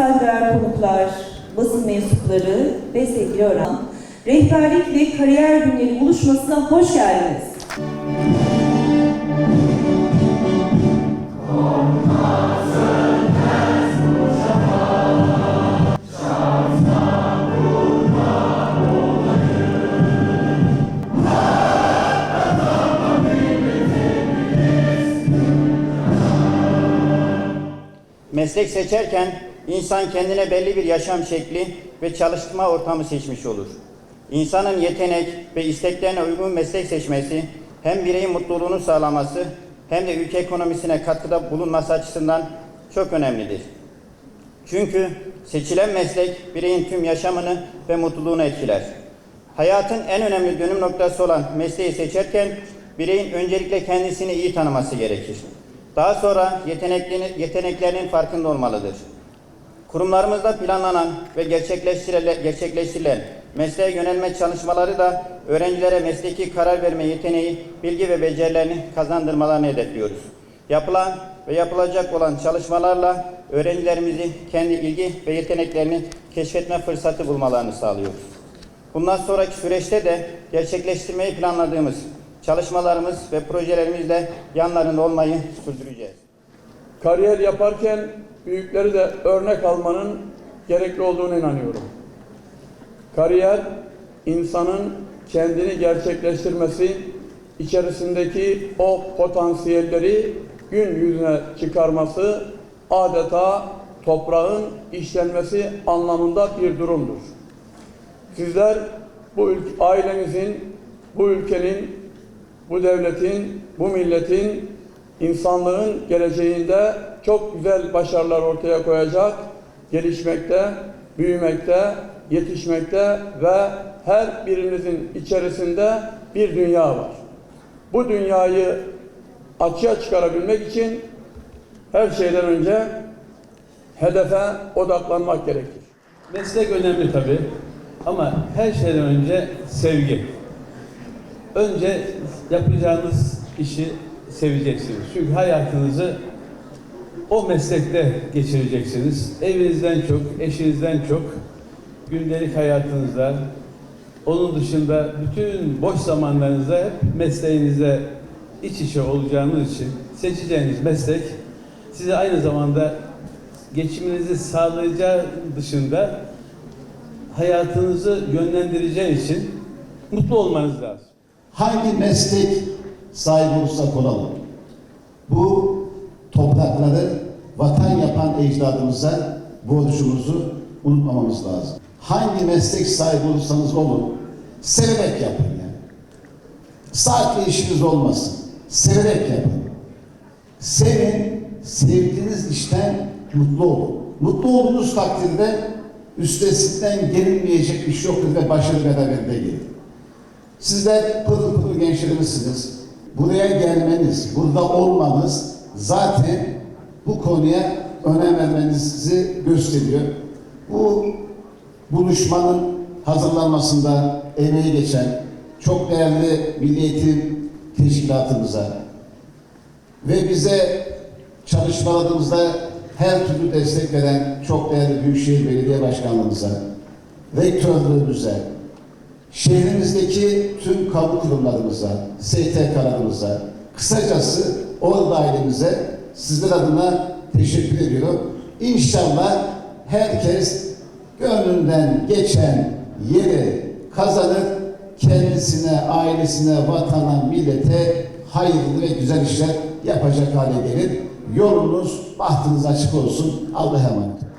saygıdeğer konuklar, basın mensupları ve sevgili öğren. Rehberlik ve kariyer günleri buluşmasına hoş geldiniz. Meslek seçerken insan kendine belli bir yaşam şekli ve çalışma ortamı seçmiş olur. İnsanın yetenek ve isteklerine uygun meslek seçmesi hem bireyin mutluluğunu sağlaması hem de ülke ekonomisine katkıda bulunması açısından çok önemlidir. Çünkü seçilen meslek bireyin tüm yaşamını ve mutluluğunu etkiler. Hayatın en önemli dönüm noktası olan mesleği seçerken bireyin öncelikle kendisini iyi tanıması gerekir. Daha sonra yeteneklerini, yeteneklerinin farkında olmalıdır. Kurumlarımızda planlanan ve gerçekleştirilen, mesleğe yönelme çalışmaları da öğrencilere mesleki karar verme yeteneği, bilgi ve becerilerini kazandırmalarını hedefliyoruz. Yapılan ve yapılacak olan çalışmalarla öğrencilerimizi kendi ilgi ve yeteneklerini keşfetme fırsatı bulmalarını sağlıyoruz. Bundan sonraki süreçte de gerçekleştirmeyi planladığımız çalışmalarımız ve projelerimizle yanlarında olmayı sürdüreceğiz. Kariyer yaparken büyükleri de örnek almanın gerekli olduğunu inanıyorum. Kariyer insanın kendini gerçekleştirmesi, içerisindeki o potansiyelleri gün yüzüne çıkarması adeta toprağın işlenmesi anlamında bir durumdur. Sizler bu ülke, ailenizin, bu ülkenin, bu devletin, bu milletin, insanlığın geleceğinde çok güzel başarılar ortaya koyacak, gelişmekte, büyümekte, yetişmekte ve her birinizin içerisinde bir dünya var. Bu dünyayı açığa çıkarabilmek için her şeyden önce hedefe odaklanmak gerekir. Meslek önemli tabii ama her şeyden önce sevgi. Önce yapacağınız işi seveceksiniz. Çünkü hayatınızı o meslekte geçireceksiniz. Evinizden çok, eşinizden çok, gündelik hayatınızda, onun dışında bütün boş zamanlarınızda hep mesleğinizde iç içe olacağınız için seçeceğiniz meslek size aynı zamanda geçiminizi sağlayacağı dışında hayatınızı yönlendireceği için mutlu olmanız lazım. hangi meslek sahibi olursak olalım. Bu toprakları vatan yapan ecdadımıza borcumuzu unutmamamız lazım. Hangi meslek sahibi olursanız olun, severek yapın yani. Saatle işiniz olmasın. Severek yapın. Sevin, sevdiğiniz işten mutlu olun. Mutlu olduğunuz takdirde üstesinden gelinmeyecek iş yoktur ve başarı beraberinde gelir. Sizler pırıl pırıl gençlerimizsiniz. Buraya gelmeniz, burada olmanız zaten bu konuya önem vermenizi gösteriyor. Bu buluşmanın hazırlanmasında emeği geçen çok değerli Milli Eğitim Teşkilatımıza ve bize çalışmalarımızda her türlü destek veren çok değerli Büyükşehir Belediye Başkanlığımıza, rektörlüğümüze, şehrimizdeki tüm kamu kurumlarımıza, STK'larımıza, kısacası orada ailemize sizler adına teşekkür ediyorum. İnşallah herkes gönlünden geçen yeri kazanır, kendisine, ailesine, vatana, millete hayırlı ve güzel işler yapacak hale gelir. Yolunuz, bahtınız açık olsun. Allah'a emanet.